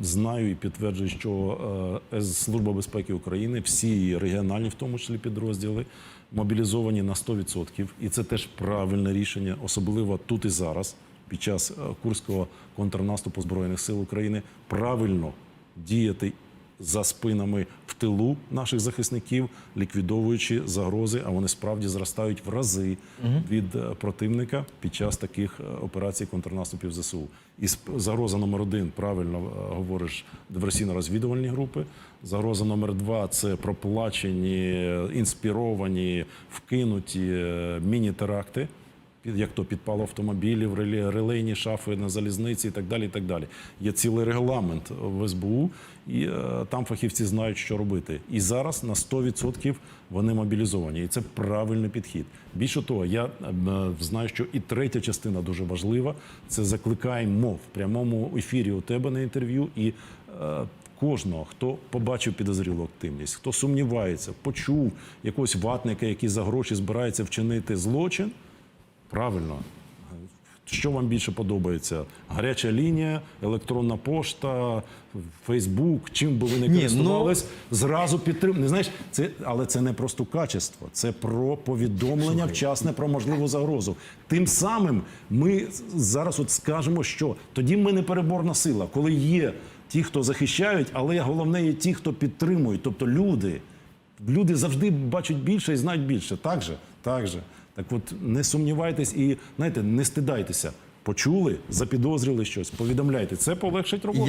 знаю і підтверджую, що е, Служба безпеки України, всі регіональні, в тому числі підрозділи, мобілізовані на 100%. І це теж правильне рішення, особливо тут і зараз, під час е, курського контрнаступу Збройних сил України, правильно діяти за спинами тилу наших захисників, ліквідовуючи загрози, а вони справді зростають в рази від е, противника під час таких е, операцій контрнаступів ЗСУ. І загроза номер один, правильно е, говориш, диверсійно-розвідувальні групи. Загроза номер два це проплачені, інспіровані, вкинуті міні-теракти як то підпал автомобілів, реле- релейні шафи на залізниці і так далі. І так далі. Є цілий регламент в СБУ, і е, там фахівці знають, що робити. І зараз на 100% вони мобілізовані. І це правильний підхід. Більше того, я е, знаю, що і третя частина дуже важлива. Це закликаємо в прямому ефірі у тебе на інтерв'ю і. е, Кожного, хто побачив підозрілу активність, хто сумнівається, почув якогось ватника, який за гроші збирається вчинити злочин, Правильно. Що вам більше подобається? Гаряча лінія, електронна пошта, Фейсбук, чим би ви не Ні, користувались, зразу підтримуйте. Не знаєш, це, але це не просто качество, це про повідомлення вчасне про можливу загрозу. Тим самим ми зараз от скажемо, що тоді ми не переборна сила, коли є ті, хто захищають, але головне є ті, хто підтримують, тобто люди. Люди завжди бачать більше і знають більше. Так же? Так же. Так от не сумнівайтесь і знаєте, не стидайтеся. Почули, запідозрили щось, повідомляйте. Це полегшить роботу.